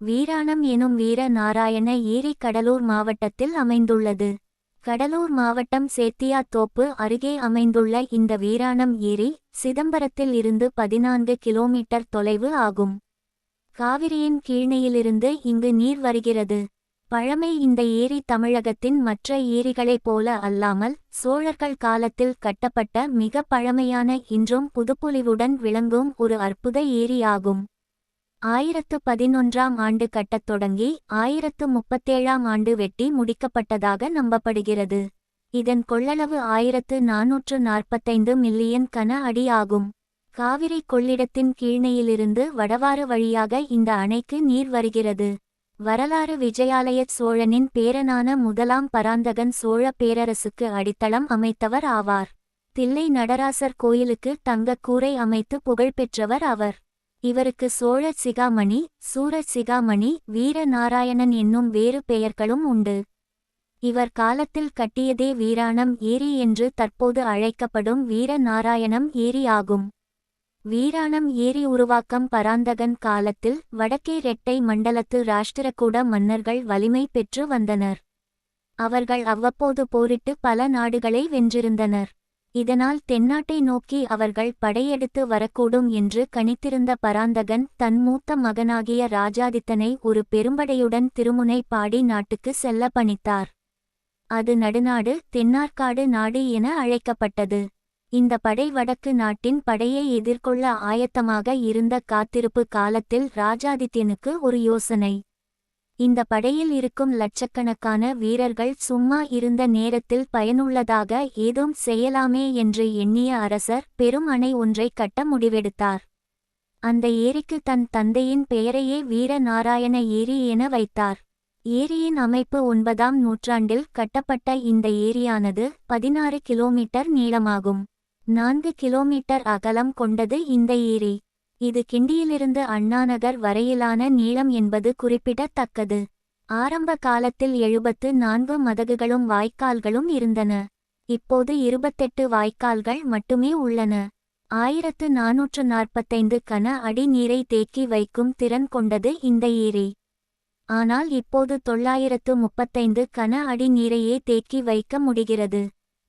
வீராணம் எனும் வீர நாராயண ஏரி கடலூர் மாவட்டத்தில் அமைந்துள்ளது. கடலூர் மாவட்டம் சேத்தியாத்தோப்பு அருகே அமைந்துள்ள இந்த வீராணம் ஏரி சிதம்பரத்தில் இருந்து பதினான்கு கிலோமீட்டர் தொலைவு ஆகும். காவிரியின் கீழ்ணையிலிருந்து இங்கு நீர் வருகிறது. பழமை இந்த ஏரி தமிழகத்தின் மற்ற ஏரிகளைப் போல அல்லாமல் சோழர்கள் காலத்தில் கட்டப்பட்ட மிக பழமையான இன்றும் புதுப்புலிவுடன் விளங்கும் ஒரு அற்புத ஏரியாகும். ஆயிரத்து பதினொன்றாம் ஆண்டு கட்டத் தொடங்கி ஆயிரத்து முப்பத்தேழாம் ஆண்டு வெட்டி முடிக்கப்பட்டதாக நம்பப்படுகிறது. இதன் கொள்ளளவு ஆயிரத்து நாநூற்று நாற்பத்தைந்து மில்லியன் கன அடி ஆகும். காவிரி கொள்ளிடத்தின் கீழ்ணையிலிருந்து வடவாறு வழியாக இந்த அணைக்கு நீர் வருகிறது. வரலாறு விஜயாலய சோழனின் பேரனான முதலாம் பராந்தகன் சோழ பேரரசுக்கு அடித்தளம் அமைத்தவர் ஆவார். தில்லை நடராசர் கோயிலுக்கு தங்கக் கூரை அமைத்து புகழ்பெற்றவர் அவர். இவருக்கு சோழ சிகாமணி சூரச் சிகாமணி வீரநாராயணன் என்னும் வேறு பெயர்களும் உண்டு. இவர் காலத்தில் கட்டியதே வீராணம் ஏரி என்று தற்போது அழைக்கப்படும் வீரநாராயணம் ஏரி ஆகும். வீராணம் ஏரி உருவாக்கம் பராந்தகன் காலத்தில் வடக்கே ரெட்டை மண்டலத்து ராஷ்டிரகூட மன்னர்கள் வலிமை பெற்று வந்தனர். அவர்கள் அவ்வப்போது போரிட்டு பல நாடுகளை வென்றிருந்தனர். இதனால் தென்னாட்டை நோக்கி அவர்கள் படையெடுத்து வரக்கூடும் என்று கணித்திருந்த பராந்தகன் தன் மூத்த மகனாகிய ராஜாதித்தனை ஒரு பெரும்படையுடன் திருமுனை பாடி நாட்டுக்கு செல்ல பணித்தார். அது நடுநாடு தென்னார்காடு நாடு என அழைக்கப்பட்டது. இந்த படை வடக்கு நாட்டின் படையை எதிர்கொள்ள ஆயத்தமாக இருந்த காத்திருப்பு காலத்தில் ராஜாதித்யனுக்கு ஒரு யோசனை. இந்த படையில் இருக்கும் லட்சக்கணக்கான வீரர்கள் சும்மா இருந்த நேரத்தில் பயனுள்ளதாக ஏதும் செய்யலாமே என்று எண்ணிய அரசர் பெரும் அணை ஒன்றை கட்ட முடிவெடுத்தார். அந்த ஏரிக்கு தன் தந்தையின் பெயரையே வீர நாராயண ஏரி என வைத்தார். ஏரியின் அமைப்பு ஒன்பதாம் நூற்றாண்டில் கட்டப்பட்ட இந்த ஏரியானது பதினாறு கிலோமீட்டர் நீளமாகும். நான்கு கிலோமீட்டர் அகலம் கொண்டது இந்த ஏரி. இது கிண்டியிலிருந்து அண்ணாநகர் வரையிலான நீளம் என்பது குறிப்பிடத்தக்கது. ஆரம்ப காலத்தில் எழுபத்து நான்கு மதகுகளும் வாய்க்கால்களும் இருந்தன. இப்போது இருபத்தெட்டு வாய்க்கால்கள் மட்டுமே உள்ளன. ஆயிரத்து நாநூற்று நாற்பத்தைந்து கன அடி நீரை தேக்கி வைக்கும் திறன் கொண்டது இந்த ஏரி. ஆனால் இப்போது தொள்ளாயிரத்து முப்பத்தைந்து கன அடி நீரையே தேக்கி வைக்க முடிகிறது.